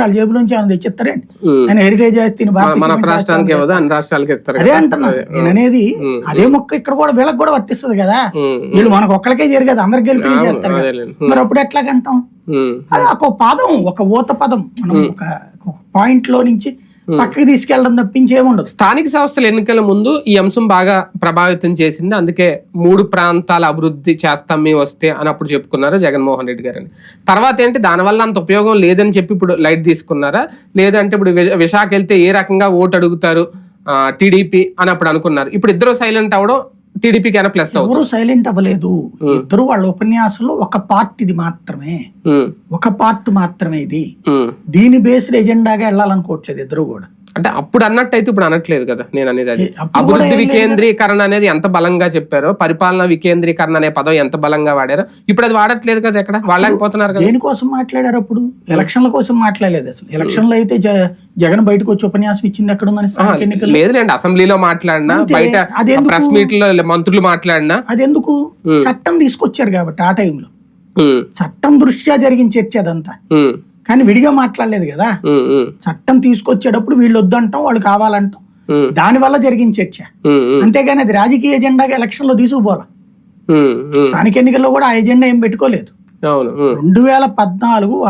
వాళ్ళ జేబులోంచి ఏమైనా తెచ్చిస్తారండి. ఆయన హెరిటేజ్ ఆస్తిని మన- రాష్ట్రానికి అన్ని రాష్ట్రాలకి ఇస్తారు అదే కదా. అంటున్నా. నేను అనేది. అదే మొక్క ఇక్కడ కూడా వీళ్ళకి కూడా వర్తిస్తుంది కదా. వీళ్ళు మనకు ఒక్కడికే జరిగేది అందరికి గెలిపి అవును, చేస్తారు కదా. మరి అప్పుడు ఎట్లాగంటాం. అది ఒక పదం ఒక ఊత పదం మనం ఒక పాయింట్లో నుంచి పక్కకి తీసుకెళ్ళడం తప్పించి ఏముండదు స్థానిక సంస్థల ఎన్నికల ముందు ఈ అంశం బాగా ప్రభావితం చేసింది. అందుకే మూడు ప్రాంతాల అభివృద్ధి చేస్తాం మేము వస్తే అని అప్పుడు చెప్పుకున్నారు జగన్మోహన్ రెడ్డి గారని. తర్వాత ఏంటి? దానివల్ల అంత ఉపయోగం లేదని చెప్పి ఇప్పుడు లైట్ తీసుకున్నారా? లేదంటే ఇప్పుడు విశాఖ వెళ్తే ఏ రకంగా ఓటు అడుగుతారు? టీడీపీ అని అప్పుడు అనుకున్నారు. ఇప్పుడు ఇద్దరు సైలెంట్ అవడం టీడీపీకి అయినా ప్లస్ ఎవరు సైలెంట్ అవ్వలేదు. ఇద్దరు వాళ్ళ ఉపన్యాసంలో ఒక పార్ట్ ఇది మాత్రమే. ఉమ్, ఒక పార్ట్ మాత్రమే ఇది. దీని బేస్డ్ ఎజెండాగా వెళ్ళాలనుకోవట్లేదు ఇద్దరు కూడా. అంటే అప్పుడు అన్నట్టు అయితే ఇప్పుడు అనట్లేదు కదా నేను అనేది అది. అభివృద్ధి వికేంద్రీకరణ అనేది ఎంత బలంగా చెప్పారో పరిపాలన వికేంద్రీకరణ అనే పదం ఎంత బలంగా వాడారో ఇప్పుడు అది వాడట్లేదు కదా ఎక్కడ? వాళ్ళకపోతున్నారు కదా. దేనికోసం మాట్లాడారు అప్పుడు? ఎలక్షన్ల కోసం మాట్లాడలేదు అసలు. ఎలక్షన్లో అయితే జగన్ బయటకు వచ్చి ఉపన్యాసం ఇచ్చింది ఎక్కడ ఉందని లేదులేండి అసెంబ్లీలో మాట్లాడినా. బయట? ప్రెస్ మీట్లో మంత్రులు మాట్లాడినా. అది ఎందుకు చట్టం తీసుకొచ్చారు కాబట్టి ఆ టైంలో. చట్టం దృష్ట్యా జరిగిన చర్చ అదంతా. కానీ విడిగా మాట్లాడలేదు కదా. చట్టం తీసుకొచ్చేటప్పుడు వీళ్ళు వద్దంటాం వాళ్ళు కావాలంటాం. దాని వల్ల జరిగిన చర్చ. అంతేగాని అది రాజకీయ ఎజెండాగా ఎలక్షన్లో ఉమ్. స్థానిక ఎన్నికల్లో కూడా ఆ ఎజెండా ఏం పెట్టుకోలేదు. రెండు వేల పద్నాలుగు